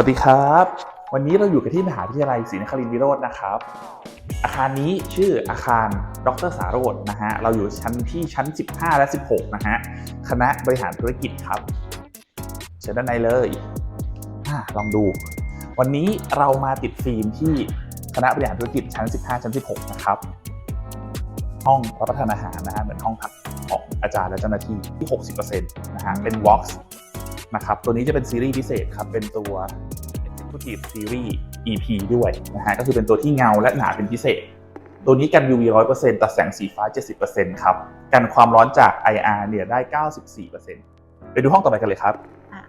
วัสดีครับ วันนี้เราอยู่กันที่มหาวิทยาลัยศรีนครินทรวิโรจน์นะครับ อาคารนี้ชื่ออาคารดรสารโรจน์นะฮะ เราอยู่ชั้นที่ชั้น 15 และ 16 นะฮะ คณะบริหารธุรกิจครับเชิญด้านในเลยอลองดู วันนี้เรามาติดฟิล์มที่คณะบริหารธุรกิจชั้น 15 ชั้น 16 นะครับ ห้องรับประทานอาหารนะฮะ เหมือนห้องพักของอาจารย์และเจ้าหน้าที่ที่ 60%นะฮะ เป็น Vox นะครับ ตัวนี้จะเป็นซีรีส์พิเศษครับ เป็นตัว Executive Series EP ด้วยนะฮะก็คือเป็นตัวที่เงาและหนาเป็นพิเศษ ตัวนี้กัน UV 100%ตัดแสงสีฟ้า 70%ครับกันความร้อนจาก IR เนี่ยได้ 94%ไปดูห้องต่อไปกันเลยครับอะ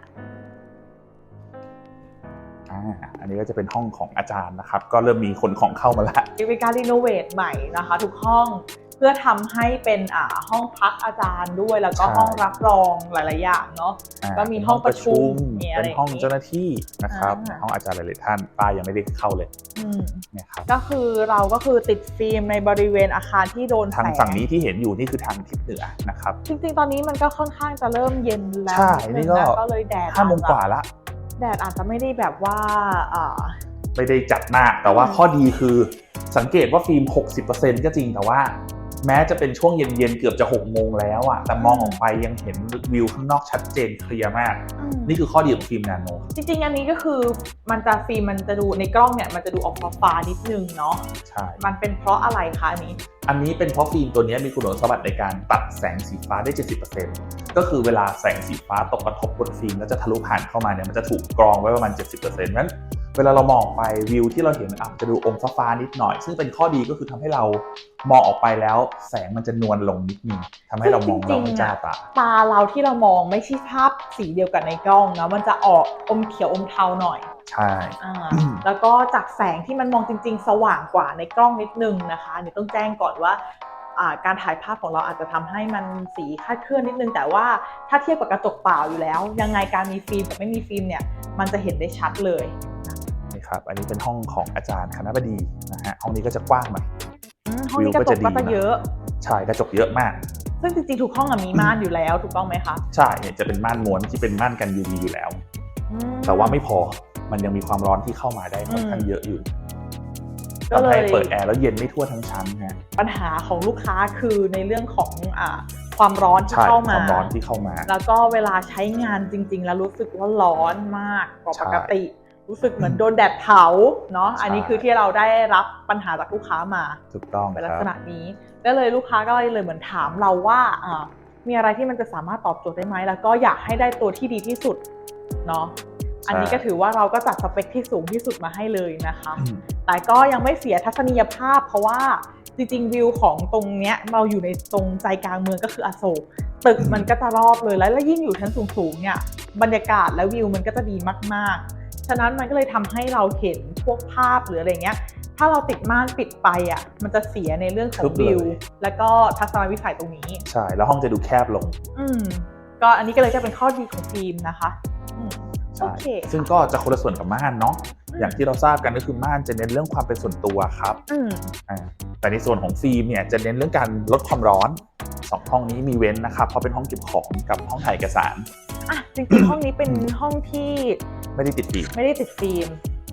อ่าอันนี้ก็จะเป็นห้องของอาจารย์นะครับ ก็เริ่มมีคนของเข้ามาแล้วเป็นการรีโนเวทใหม่นะคะ ทุกห้อง เพื่อทำให้เป็นอ่าห้องพักอาจารย์ด้วยแล้วก็ใช่ห้องรับรองหลาย ๆ อย่างเนาะอ่าก็มีห้องประชุมมีอะไรเป็นห้องเจ้าหน้าที่นะครับอ่าห้องอาจารย์หลาย ๆ ท่านป้ายังไม่ได้เข้าเลยอืมเนี่ยครับก็คือเราก็คือติดฟิล์มในบริเวณอาคารที่โดนทางแสฝั่งนี้ที่เห็นอยู่นี่คือทางทิศเหนือนะครับจริง ๆ ตอนนี้มันก็ค่อนข้างจะเริ่มเย็นแล้วใช่ดนี่งก็นะก็เลยแดดห้าโมงกว่าละแดดอาจจะไม่ได้แบบว่าอ่าไม่ได้จัดมากแต่ว่าอืมข้อดีคือสังเกตว่าฟิล์ม 60%ก็จริงแต่ว่า แม้จะเป็นช่วงเย็นๆเกือบจะ6โมงแล้วอะแต่มองออกไปยังเห็นวิวข้างนอกชัดเจนเคลียร์มากอืมนี่คือข้อดีของฟิล์มนาโนจริงๆ อันนี้ก็คือมันจะฟิล์มมันจะดูในกล้องเนี่ยมันจะดูออกฟ้าๆนิดนึงเนาะใช่มันเป็นเพราะอะไรคะอันนี้ อันนี้เป็นเพราะฟิล์มตัวนี้มีคุณสมบัติในการตัดแสงสีฟ้าได้ 70%ก็คือเวลาแสงสีฟ้าตกกระทบบนฟิล์มแล้วจะทะลุผ่านเข้ามาเนี่ยมันจะถูกกรองไว้ประมาณ 70%นั้น เวลาเรามองออกไปวิวที่เราเห็นอาจจะดูอมฟ้าๆนิดหน่อย ซึ่งเป็นข้อดีก็คือทำให้เรามองออกไปแล้ว แสงมันจะนวลลงนิดนึงทำให้เรามองเราไม่จ้าตาตาเราที่เรามองไม่ใช่ภาพสีเดียวกับในกล้องนะมันจะออกอมเขียวอมเทาหน่อยใช่อ่าอืมแล้วก็จากแสงที่มันมองจริง ๆ สว่างกว่าในกล้องนิดนึงนะคะอันนี้ต้องแจ้งก่อนว่าอ่าการถ่ายภาพของเราอาจจะทำให้มันสีคลาดเคลื่อนนิดนึง แต่ว่าถ้าเทียบกับกระจกเปล่าอยู่แล้ว ยังไงการมีฟิล์มกับไม่มีฟิล์มเนี่ยมันจะเห็นได้ชัดเลย นี่ครับอันนี้เป็นห้องของอาจารย์คณะบดีนะฮะห้องนี้ก็จะกว้างหน่อยอืมห้องนี้กระจกก็จะเยอะใช่กระจกเยอะมากซึ่งจริงๆทุกห้องอะมีม่านอยู่แล้วถูกต้องไหมคะใช่เนี่ยจะเป็นม่านม้วนที่เป็นม่านกัน UV อยู่แล้วอืมแต่ว่าไม่พอมันยังมีความร้อนที่เข้ามาได้ค่อนข้างอืมเยอะอยู่ก็ทำเลให้ยเปิดแอร์แล้วเย็นไม่ทั่วทั้งชั้นฮะปัญหาของลูกค้าคือในเรื่องของอ่าความร้อนที่ใช่เข้าคมาวามร้อนที่เข้ามา แล้วก็เวลาใช้งานจริง ๆ แล้วรู้สึกว่าร้อนมากกว่าใช่ปกติ รู้สึกเหมือนโดนแดดเผาเนาะใช่อันนี้คือที่เราได้รับปัญหาจากลูกค้ามาถูกต้องเป็นคลักรับษณะนี้ก็เลยลูกค้าก็เลยเหมือนถามเราว่าอ่ามีอะไรที่มันจะสามารถตอบโจทย์ได้ไหมแล้วก็อยากให้ได้ตัวที่ดีที่สุดเนาะอันนี้ก็ถือว่าเราก็จัดสเปคที่สูงที่สุดมาให้เลยนะคะอืมแต่ก็ยังไม่เสียทัศนียภาพ เพราะว่าจริงๆวิวของตรงเนี้ยเราอยู่ในตรงใจกลางเมืองก็คืออโศกตึกมันก็จะรอบเลยแล้วแล้วยิ่งอยู่ชั้นสูงๆเนี่ยบรรยากาศและวิวมันก็จะดีมากๆ ฉะนั้นมันก็เลยทำให้เราเห็นพวกภาพหรืออะไรเงี้ย ถ้าเราติดม่านปิดไปอะ มันจะเสียในเรื่องของวิว แล้วก็ทัศนวิสัยตรงนี้ ใช่ แล้วห้องจะดูแคบลง อืม ก็อันนี้ก็เลยจะเป็นข้อดีของฟิล์มนะคะอืมใช่โอเคซึ่งก็จะคนละส่วนกับม่านเนาะ อย่างที่เราทราบกันก็คือม่านจะเน้นเรื่องความเป็นส่วนตัวครับอืมอ่าแต่ในส่วนของฟิล์มเนี่ยจะเน้นเรื่องการลดความร้อนสองห้องนี้มีเว้นนะครับเพราะเป็นห้องเก็บของกับห้องถ่ายเอกสารอะจริงๆห้องนี้เป็นห้องที่ ไม่ได้ติดฟิล์มไม่ได้ติดฟิล์ม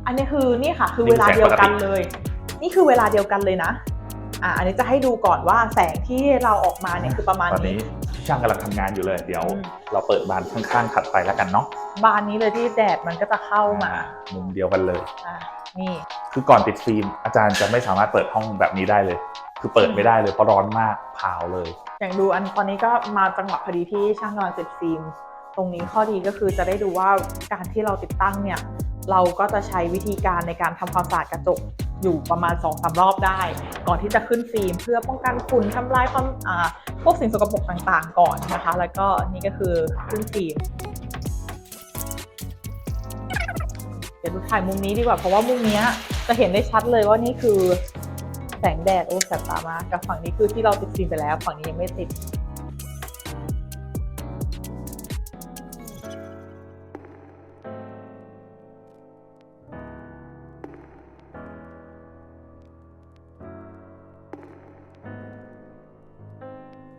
อันนี้คือนี่ค่ะ คือนี่เวลาเดียวกันแสงปกติเลย นี่คือเวลาเดียวกันเลยนะ อะอันนี้จะให้ดูก่อนว่าแสงที่เราออกมาเนี่ยคือประมาณตอนนี้ นี้ช่างกำลังทำงานอยู่เลย เดี๋ยว อืม เราเปิดบานข้างๆถัดไปแล้วกันเนาะบานนี้เลยที่แดดมันก็จะเข้ามาอ่มุมเดียวกันเลย อะนี่ คือก่อนติดฟิล์มอาจารย์จะไม่สามารถเปิดห้องแบบนี้ได้เลย คือเปิดไม่ได้เลยเพราะร้อนมากเผาเลย อย่างดูอันตอนนี้ก็มาจังหวะพอดีที่ช่างกำลังติดฟิล์ม ตรงนี้ข้อดีก็คือจะได้ดูว่าการที่เราติดตั้งเนี่ยเราก็จะใช้วิธีการในการทำความสะอาดกระจกอยู่ประมาณ2อสารอบได้ ก่อนที่จะขึ้นฟิล์มเพื่อป้องกันฝุ่นทำลายความอ่าพวกสิ่งสกปรกต่างๆ ก่อนนะคะ แล้วก็นี่ก็คือขึ้นฟิล์มเดี๋ยวดูถ่ายมุมนี้ดีกว่าเพราะว่ามุมนี้จะเห็นได้ชัดเลยว่านี่คือแสงแดดโอ้แสบตามากกับฝั่งนี้คือที่เราติดฟิล์มไปแล้ว ฝั่งนี้ยังไม่ติด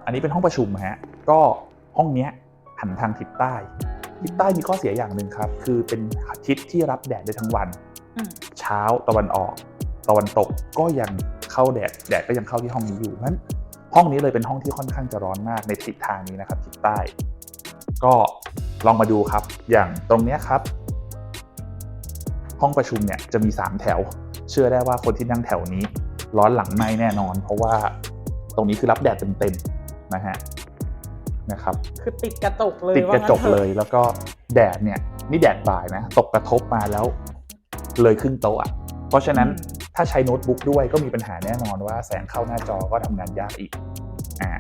อันนี้เป็นห้องประชุมฮะก็ห้องเนี้ยหันทางทิศใต้ทิศใต้มีข้อเสียอย่างหนึ่งครับ คือเป็นทิศที่รับแดดได้ทั้งวันอืมเช้าตะวันออก ตะวันตกก็ยังเข้าแดดแดดก็ยังเข้าที่ห้องนี้อยู่นั้นห้องนี้เลยเป็นห้องที่ค่อนข้างจะร้อนมากในทิศทางนี้นะครับทิศใต้ ก็ลองมาดูครับ อย่างตรงเนี้ยครับ ห้องประชุมเนี่ยจะมี 3 แถว เชื่อได้ว่าคนที่นั่งแถวนี้ ร้อนหลังไหมแน่นอน เพราะว่าตรงนี้คือรับแดดเต็มๆ นะฮะนะครับคือติดกระจกเลยติดกระจกว่างั้นถอเลยแล้วก็แดดเนี่ยนี่แดดบ่ายนะตกกระทบมาแล้วเลยครึ่งโต๊ะอะเพราะฉะนั้นถ้าใช้โน้ตบุ๊กด้วยก็มีปัญหาแน่นอนว่าแสงเข้าหน้าจอก็ทำงานยากอีกอ่า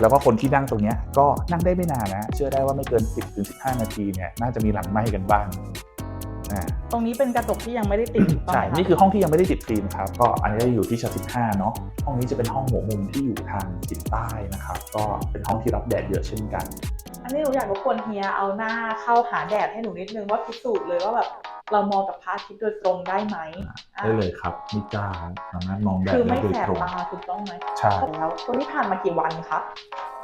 แล้วก็คนที่นั่งตรงเนี้ยก็นั่งได้ไม่นานนะ เชื่อได้ว่าไม่เกิน 10ถึง15 นาทีเนี่ยน่าจะมีหลังไหม้กันบ้าง อ่าตรงนี้เป็นกระจกที่ยังไม่ได้ติดถูกต้องใช่ ไหมะนี่คือห้องที่ยังไม่ได้ติดฟิล์มครับ ก็อันนี้จะอยู่ที่ชั้น15 เนาะ ห้องนี้จะเป็นห้องหัวมุมที่อยู่ทางทิศใต้นะครับ ก็เป็นห้องที่รับแดดเยอะเช่นกัน อันนี้หนูอยากรบกวนเฮียเอาหน้าเข้าหาแดดให้หนูนิดนึงว่าพิสูจน์เลยว่าแบบเรามองกับพระอาทิตย์โดยตรงได้ไหมอะได้เลยครับไม่กล้าสามารถมองแดดคือไม่ได้โดยแสบตรงตาถูกต้องไหมใช่ แล้วตัวนี้ผ่านมากี่วันคะ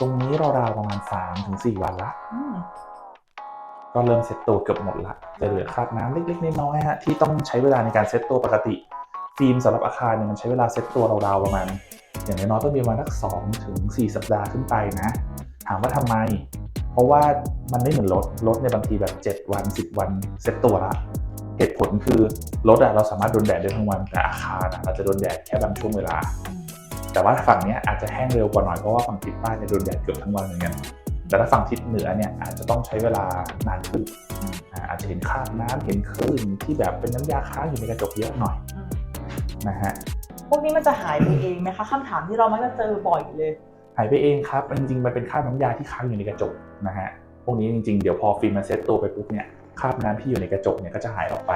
ตรงนี้ราวๆประมาณ3ถึง4วันละ อืม ก็เริ่มเซ็ตตัวเกือบหมดละจะเหลือคราบน้ำเล็กๆน้อยๆฮะที่ต้องใช้เวลาในการเซ็ตตัวปกติ ฟิล์มสำหรับอาคารเนี่ยมันใช้เวลาเซ็ตตัวราวๆประมาณ อย่างน้อยๆต้องมีประมาณสักสองถึงสี่สัปดาห์ขึ้นไปนะ ถามว่าทำไม เพราะว่ามันไม่เหมือนรถรถในบางทีแบบ 7 วัน 10 วันเซ็ตตัวละเหตุผลคือรถอะเราสามารถโดนแดดได้ทั้งวันแต่อาคารอะเราจะโดนแดดแค่บางช่วงเวลา แต่ว่าฝั่งนี้อาจจะแห้งเร็วกว่าหน่อยเพราะว่าฝั่งทิศใต้เนี่ยโดนแดดเกือบทั้งวันเหมือนกัน แต่ถ้าฝั่งทิศเหนือเนี่ยอาจจะต้องใช้เวลานานขึ้นอ่าอาจจะเห็นคราบน้ำเห็นคลื่นที่แบบเป็นน้ำยาค้างอยู่ในกระจกเยอะหน่อยอืมนะฮะพวกนี้มันจะหายไปเองไหมคะคำถามที่เรามักจะเจอบ่อยเลย หายไปเองครับจริงๆมันเป็นคราบน้ำยาที่ค้างอยู่ในกระจกนะฮะพวกนี้จริงๆเดี๋ยวพอฟิล์มมันเซ็ตตัวไปปุ๊บเนี่ยคราบน้ำที่อยู่ในกระจกเนี่ยก็จะหายออกไป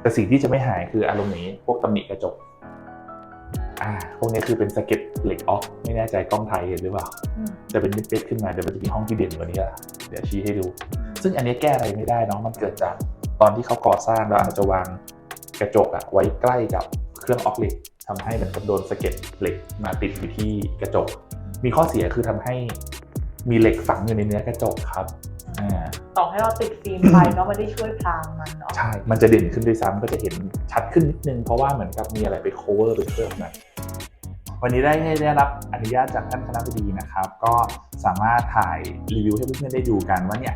แต่สิ่งที่จะไม่หายคืออารมณ์นี้พวกตำหนิกระจกอ่าพวกนี้คือเป็นสะเก็ดเหล็กออกไม่แน่ใจกล้องไทยเห็นหรือเปล่าอืม จะเป็นเม็ดๆขึ้นมาเดี๋ยวมันจะมีห้องที่เด่นกว่านี้ละเดี๋ยวชี้ให้ดู ซึ่งอันนี้แก้อะไรไม่ได้เนาะมันเกิดจากตอนที่เขาก่อสร้างแล้วอาจจะวางกระจกอะไว้ใกล้กับเครื่องออกเหล็กทำให้มันโดนสะเก็ดเหล็กมาติดอยู่ที่กระจก มีข้อเสียคือทำให้มีเหล็กฝังอยู่ในเนื้อกระจกครับอ่าต่อให้เราติดฟิล์มไปก็ไม่ได้ช่วยพรางมันเนาะใช่ มันจะเด่นขึ้นด้วยซ้ำก็จะเห็นชัดขึ้นนิดนึงเพราะว่าเหมือนกับมีอะไรไป cover ไปเคลือบมัน วันนี้ได้ให้ได้รับอนุญาตจากท่านคณะบดีนะครับ ก็สามารถถ่ายรีวิวให้เพื่อนๆได้ดูกันว่าเนี่ย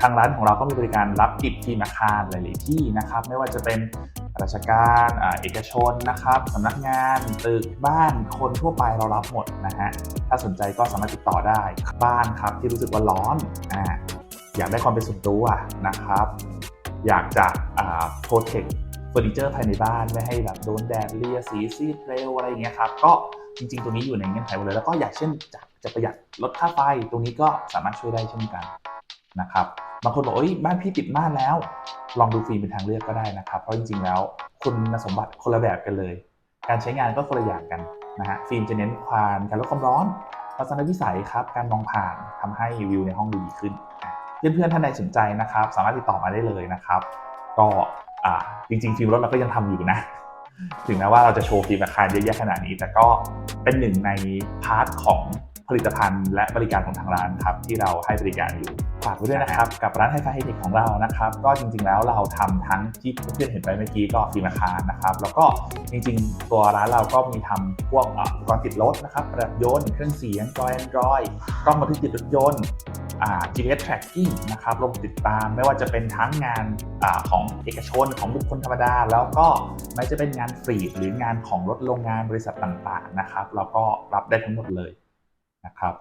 ทางร้านของเราก็มีบริการรับติดทีมอาคารหลายๆที่นะครับ ไม่ว่าจะเป็นราชการเอกชนนะครับสำนักงานตึกบ้านคนทั่วไปเรารับหมดนะฮะถ้าสนใจก็สามารถติดต่อได้บ้านครับที่รู้สึกว่าร้อนอ่าอยากได้ความเป็นส่วนตัวนะครับ อยากจะโปรเทค เฟอร์นิเจอร์ภายในบ้านไม่ให้แบบโดนแดดเลียสีซีดเร็วอะไรเงี้ยครับก็จริงๆตรงนี้อยู่ในเงื่อนไขหมดเลยแล้วก็อยากเช่นจะจะประหยัดลดค่าไฟตรงนี้ก็สามารถช่วยได้เช่นกันนะครับบางคนบอกเอ้ยบ้านพี่ติดม่านแล้ว ลองดูฟิล์มเป็นทางเลือกก็ได้นะครับเพราะจริงๆแล้วคุณสมบัติคนละแบบกันเลย การใช้งานก็คนละอย่างกันนะฮะฟิล์มจะเน้นความการลดความร้อนทัศนวิสัยครับการมองผ่านทำให้วิวในห้องดูดีขึ้น เพื่อนๆท่านใดสนใจนะครับ สามารถติดต่อมาได้เลยนะครับ ก็ จริงๆฟิล์มรถเราก็ยังทำอยู่นะ ถึงแม้ว่าเราจะโชว์ฟิล์มอาคารเยอะแยะขนาดนี้ แต่ก็เป็นหนึ่งในพาร์ทของผลิตภัณฑ์และบริการของทางร้านครับที่เราให้บริการอยู่ฝากไว้ด้วยนะครับ กับร้านไฮไฟไฮเทคของเรานะครับ ก็จริงๆแล้วเราทำทั้งที่เพื่อนเห็นไปเมื่อกี้ก็ฟิล์มอาคารนะครับ แล้วก็จริงๆ ตัวร้านเราก็มีทำพวกอ่าอุปกรณ์ติดรถนะครับประดับยนต์เครื่องเสียงจอย Android กล้องบันทึกติดรถยนต์ GPS tracking นะครับลงติดตามไม่ว่าจะเป็นทั้งงานอของเอกชนของบุคคลธรรมดา แล้วก็ไม่จะเป็นงานฟรีหรืองานของรถโรงงานบริษัทต่างๆนะครับ เราก็รับได้ทั้งหมดเลยนะครับ